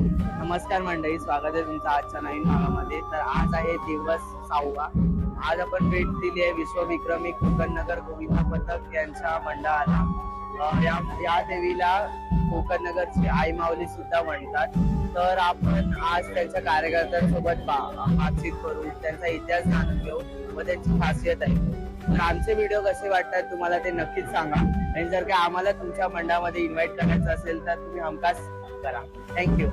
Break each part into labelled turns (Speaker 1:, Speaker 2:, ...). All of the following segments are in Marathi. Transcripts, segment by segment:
Speaker 1: नमस्कार मंडळी स्वागत आहे तुमचं आजच्या नवीन भागामध्ये. तर आज आहे दिवस सहावा. आज आपण भेट दिली आहे विश्वविक्रमी कोकणनगर गोविंद पथक यांच्या मंडळाला. या या देवीला कोकणनगरची आई माऊली सुद्धा म्हणतात. तर आपण आज त्यांच्या कार्यकर्त्यांसोबत बा- बातचीत करू त्यांचा इतिहास जाणून घेऊ व त्यांची खासियत आहे तर आमचे व्हिडिओ कसे वाटतात तुम्हाला ते नक्कीच सांगा. आणि जर का आम्हाला तुमच्या मंडळामध्ये इन्व्हाइट करायचं असेल तर तुम्ही हमखास करा. थँक्यू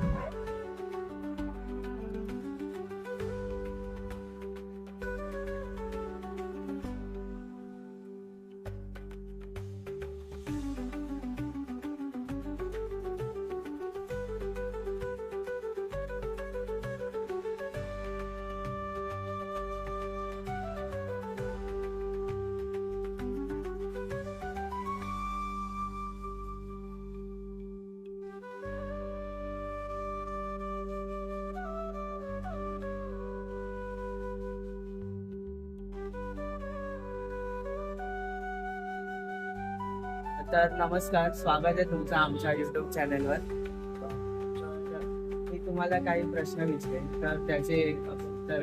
Speaker 1: तर नमस्कार स्वागत आहे तुमचं आमच्या युट्यूब चॅनलवर मी तुम्हाला काही प्रश्न विचारेन तर त्याचे उत्तर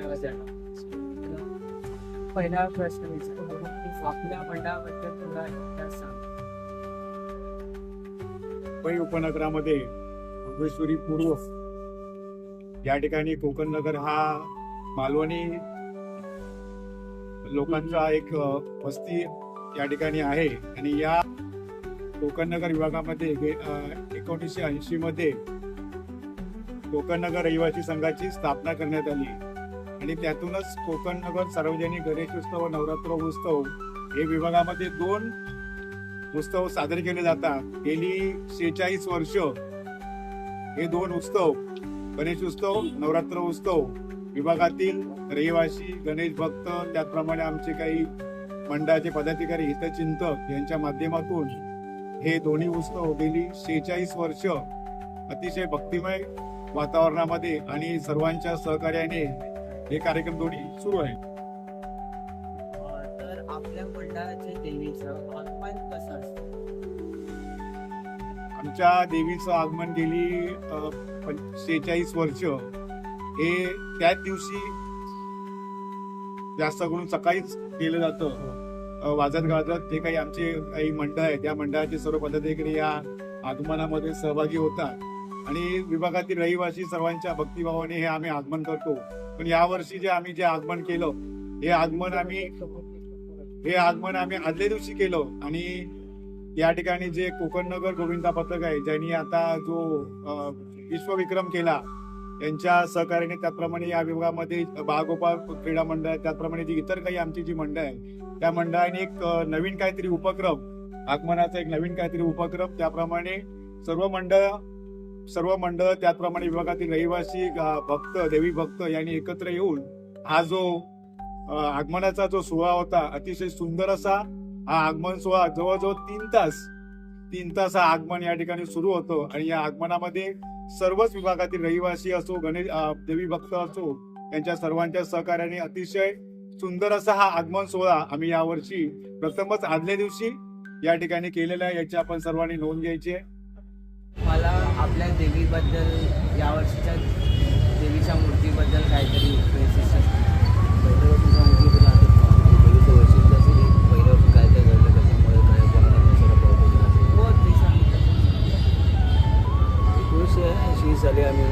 Speaker 1: पहिला प्रश्न विचारतो की आपल्या मंडळाबद्दल तुला इतिहास सांग
Speaker 2: मुंबई उपनगरामध्ये भुवनेश्वरी पूर्व. या ठिकाणी कोकण नगर हा मालवणी लोकांचा एक वस्ती या ठिकाणी आहे. आणि या कोकणनगर विभागामध्ये एकोणीसशे ऐंशी मध्ये रहिवासी संघाची स्थापना करण्यात आली. आणि त्यातूनच कोकणनगर सार्वजनिक गणेश उत्सव व नवरात्र उत्सव हे विभागामध्ये दोन उत्सव साजरे केले जातात. गेली शेहेचाळीस वर्ष हे दोन उत्सव गणेश उत्सव नवरात्र उत्सव विभागातील रहिवासी गणेश भक्त त्याचप्रमाणे आमचे काही मंडळाचे पदाधिकारी हितचिंतक यांच्या माध्यमातून हे दोन्ही उत्सव गेली शेचाळीस वर्ष अतिशय भक्तिमय वातावरणामध्ये आणि सर्वांच्या सहकार्याने हे कार्यक्रम दोन्ही सुरू आहे.
Speaker 1: अं, तर आपल्या मंडळाच्या देवीचं आगमन कसं असतं?
Speaker 2: आमच्या देवीचं आगमन गेली शेचाळीस वर्ष. हे त्याच दिवशी जास्त करून सकाळीच केलं जातं. वाजत गाजत जे काही आमचे काही मंडळ आहे. त्या मंडळाचे सर्व पदाधिकारी या आगमनामध्ये सहभागी होतात. आणि विभागातील रहिवासी सर्वांच्या भक्तिभावाने हे आम्ही आगमन करतो. पण यावर्षी जे आम्ही जे आगमन केलं हे आगमन आम्ही हे आगमन आम्ही आदल्या दिवशी केलं. आणि या ठिकाणी जे कोकण नगर गोविंदा पथक आहे ज्यांनी आता जो विश्वविक्रम केला त्यांच्या सहकार्याने त्याचप्रमाणे या विभागामध्ये बागोपा क्रीडा मंडळ आहे, त्याचप्रमाणे जी इतर काही आमची जी मंडळ आहे त्या मंडळाने एक नवीन काहीतरी उपक्रम आगमनाचा एक नवीन काहीतरी उपक्रम त्याप्रमाणे सर्व मंडळ सर्व मंडळ त्याचप्रमाणे विभागातील रहिवासी भक्त देवी भक्त यांनी एकत्र येऊन हा जो आगमनाचा जो सोहळा होता अतिशय सुंदर असा हा आगमन सोहळा जवळजवळ तीन तास तीन तास हा आगमन या ठिकाणी सुरू होतं आणि या आगमनामध्ये सर्वच विभागातील रहिवासी असो गणेश देवी भक्त असो त्यांच्या सर्वांच्या सहकार्याने अतिशय सुंदर असा हा आगमन सोहळा आम्ही यावर्षी प्रथमच आदल्या दिवशी या ठिकाणी केलेला आहे याची आपण सर्वांनी नोंद घ्यायची आहे.
Speaker 1: मला आपल्या देवीबद्दल यावर्षीच्या देवीच्या मूर्तीबद्दल काहीतरी
Speaker 3: झाले आम्ही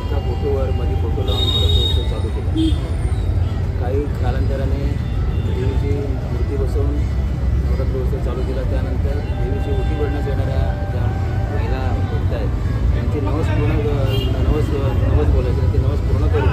Speaker 3: एका फोटोवर मध्ये फोटो लावून नवरात्र उत्सव चालू केला. काही कालांतराने देवीची मूर्ती बसवून नवरात्र उत्सव चालू केला. त्यानंतर देवीची ओटी भरण्यास येणाऱ्या ज्या महिला भक्त आहेत त्यांची नवस पूर्ण नवस नवस बोलायचे ते नवस पूर्ण करून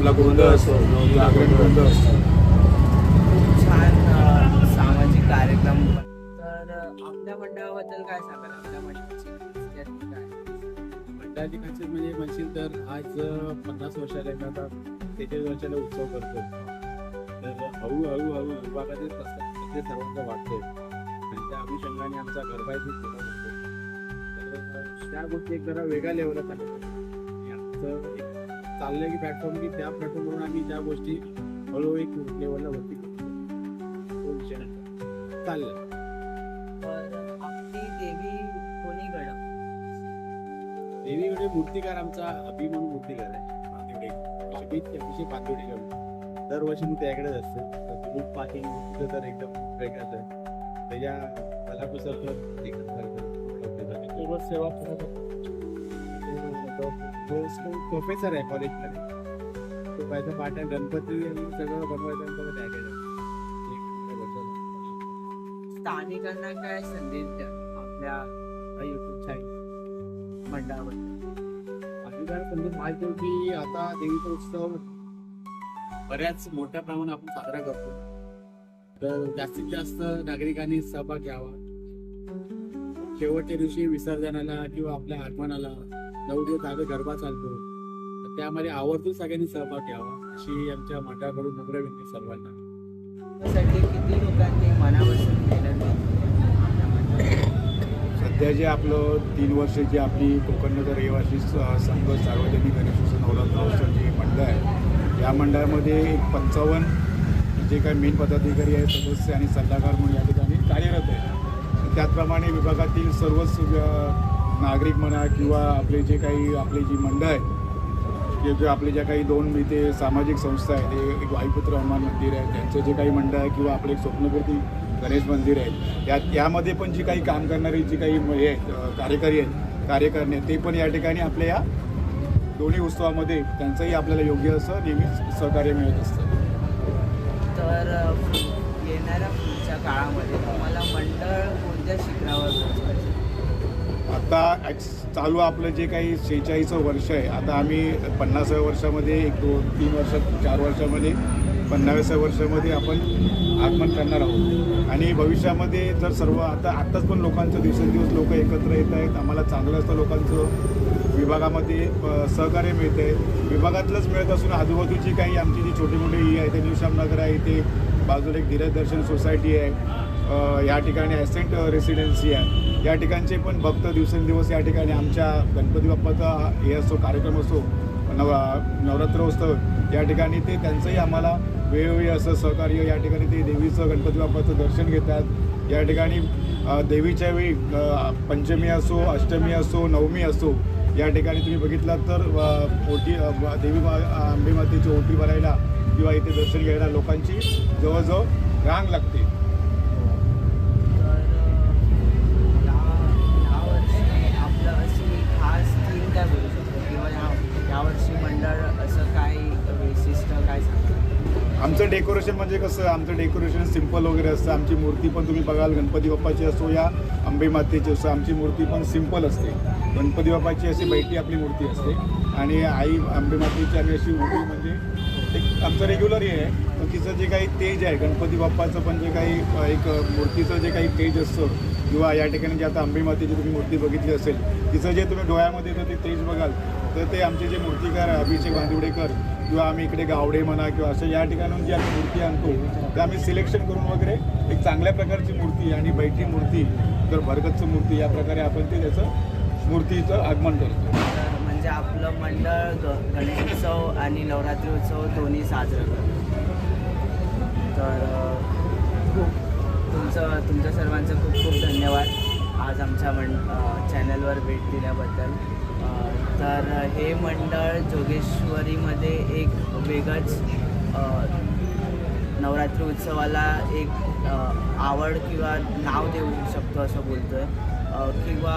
Speaker 2: आपला गोंधळ असतो जागरण गोंधळ असतो.
Speaker 1: छान अ, सामाजिक कार्यक्रम. तर अ, आपल्या मंडळाबद्दल काय सांगाल? आपल्या मंडळाची खासियत काय
Speaker 4: मंडळाची खासियत म्हणजे म्हणशील तर आज अं, पन्नास वर्षाला आहे, आता तेचाळीस वर्षाला उत्सव करतो तर हळूहळू हळू विभागातील प्रस्ताव सर्वांना वाटतोय आणि त्या अनुषंगाने आमचा गरबा तर अं, त्या गोष्टी एक जरा वेगळ्या चालत आणि आमचं एक चाललंय की प्लॅटफॉर्म की त्या प्लॅटफॉर्मवरून आम्ही त्या गोष्टी हळूहळू एक लेवलला वरती घेतो. तो विषय नाही. चाललंय.
Speaker 1: आपली देवी कोणी घडव?
Speaker 4: देवीकडे मूर्तिकार आमचा अभि म्हणून मूर्तिकार आहे. बांदिवडे अभित अभिषेक बांदिवडेकर दरवर्षी मी त्याकडेच असते. ग्रुप पार्किंग मूर्तीचं तर एकदम वेगळंच आहे. त्याच्या कलाकुसर तर एकच सर्व सेवा प्रोफेसर आहे कॉलेजमध्ये तो पाहिजे पाठ आहे गणपती आणि सगळं बनवायचं आमचं त्याकडे
Speaker 1: स्थानिकांना काय संदेश द्या? आपल्या
Speaker 4: युट्यूब चॅनल
Speaker 1: मंडळाबद्दल
Speaker 4: अधिकार समजून माहिती होती की आता देवीचा उत्सव बऱ्याच मोठ्या प्रमाणात आपण साजरा करतो. तर जास्तीत जास्त नागरिकांनी सहभाग घ्यावा. शेवटच्या दिवशी विसर्जनाला किंवा आपल्या आगमनाला नऊ दिवस आगे गरबा चालतो. त्यामध्ये आवर्जून सगळ्यांनी सहभाग घ्यावा अशी आमच्या मंडळाकडून नम्र विनंती सर्वांना.
Speaker 1: किती लोकांनी मनापासून
Speaker 2: सध्या जे आपलं तीन वर्ष जे आपली कोकण नगर रहिवासी संघ सार्वजनिक गणेशोत्सव नवरात्रोत्सव जे मंडळ आहे या मंडळामध्ये एक पंचावन्न जे काही मेन पदाधिकारी आहेत सदस्य आणि सल्लागार म्हणून या ठिकाणी कार्यरत आहे त्याचप्रमाणे विभागातील सर्वच नागरिक म्हणा किंवा आपले जे काही आपले जी मंडळ आहे जे जे आपले ज्या काही दोन मी ते सामाजिक संस्था आहेत ते एक वाईपुत्र हनुमान मंदिर आहे त्यांचं जे काही मंडळ आहे किंवा आपले एक स्वप्नपूर्ती गणेश मंदिर आहे या यामध्ये पण जी काही काम करणारी जी काही म- हे आहेत कार्यकारी आहेत कार्यकर्ते ते पण या ठिकाणी आपल्या या दोन्ही उत्सवामध्ये त्यांचंही आपल्याला योग्य असं नेहमीच सहकार्य मिळत असतं.
Speaker 1: तर येणाऱ्या पुढच्या काळामध्ये तुम्हाला मंडळ कोणत्या शिखरावर पोहोचवायचं?
Speaker 2: आता ॲक्स- चालू आपलं जे काही शेहेचाळीसं वर्ष आहे आता आम्ही पन्नासाव्या वर्षामध्ये एक दोन तीन वर्षात चार वर्षामध्ये पन्नाव्याव्या वर्षामध्ये आपण आगमन करणार आहोत. आणि भविष्यामध्ये जर सर्व आता आत्ताच पण लोकांचं दिवसेंदिवस लोक एकत्र येत आहेत आम्हाला चांगलं असतं लोकांचं विभागामध्ये सहकार्य मिळतं आहे विभागातलंच मिळत असून आजूबाजूची काही आमची जी छोटी मोठी ही आहे ते न्यूशामनगर आहे इथे बाजूला एक धीरज दर्शन सोसायटी आहे या ठिकाणी ॲसेंट रेसिडेन्सी आहे. या ठिकाणचे पण भक्त दिवसेंदिवस या ठिकाणी आमच्या गणपती बाप्पाचा हे असो कार्यक्रम असो नव नवरात्रोत्सव या ठिकाणी ते त्यांचंही आम्हाला वेळोवेळी असं सहकार्य या ठिकाणी ते देवीचं गणपती बाप्पाचं दर्शन घेतात. या ठिकाणी देवीच्या वेळी पंचमी असो अष्टमी असो नवमी असो या ठिकाणी तुम्ही बघितलात तर ओटी देवी मा आंबे ओटी भरायला किंवा इथे दर्शन घ्यायला लोकांची जवळजवळ रांग लागते.
Speaker 1: यावर्षी मंडळ असं काय वैशिष्ट्य काय
Speaker 2: आमचं डेकोरेशन म्हणजे कसं आमचं डेकोरेशन सिंपल वगैरे असतं. आमची मूर्ती पण तुम्ही बघाल गणपती बाप्पाची असो या अंबे मातेची असो आमची मूर्ती पण सिंपल असते. गणपती बाप्पाची अशी बैठी आपली मूर्ती असते. आणि आई अंबे मातेची आम्ही अशी मूर्ती म्हणजे एक आमचं रेग्युलर हे आहे. पण तिचं जे काही तेज आहे गणपती बाप्पाचं पण जे काही एक मूर्तीचं जे काही तेज असतं किंवा या ठिकाणी जे आता आंबे मातेची तुम्ही मूर्ती बघितली असेल तिचं जे तुम्ही डोळ्यामध्ये जर ते तेज बघाल तर ते आमचे जे मूर्तिकार आहे, अभिषेक बांदिवडेकर किंवा आम्ही इकडे गावडे म्हणा किंवा असं या ठिकाणून जी आम्ही मूर्ती आणतो ते आम्ही सिलेक्शन करून वगैरे एक चांगल्या प्रकारची मूर्ती आणि बैठी मूर्ती तर भरगतचं मूर्ती या प्रकारे आपण ते त्याचं मूर्तीचं आगमन करतो.
Speaker 1: म्हणजे आपलं मंडळ ग गणेशोत्सव आणि नवरात्री उत्सव दोन्ही साजरं करतो. तर खूप तुमचं तुमच्या सर्वांचं खूप खूप धन्यवाद आज आमच्या मं चॅनलवर भेट दिल्याबद्दल. तर हे मंडळ जोगेश्वरीमध्ये एक वेगळंच नवरात्री उत्सवाला एक आवड किंवा नाव देऊ शकतो असं बोलतो आहे किंवा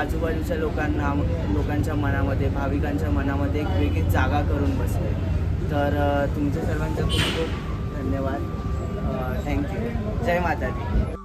Speaker 1: आजूबाजूच्या लोकांना लोकांच्या मनामध्ये भाविकांच्या मनामध्ये एक वेगळीच जागा करून बसले. तर तुमच्या सर्वांचं खूप खूप धन्यवाद. थँक्यू जय माता दी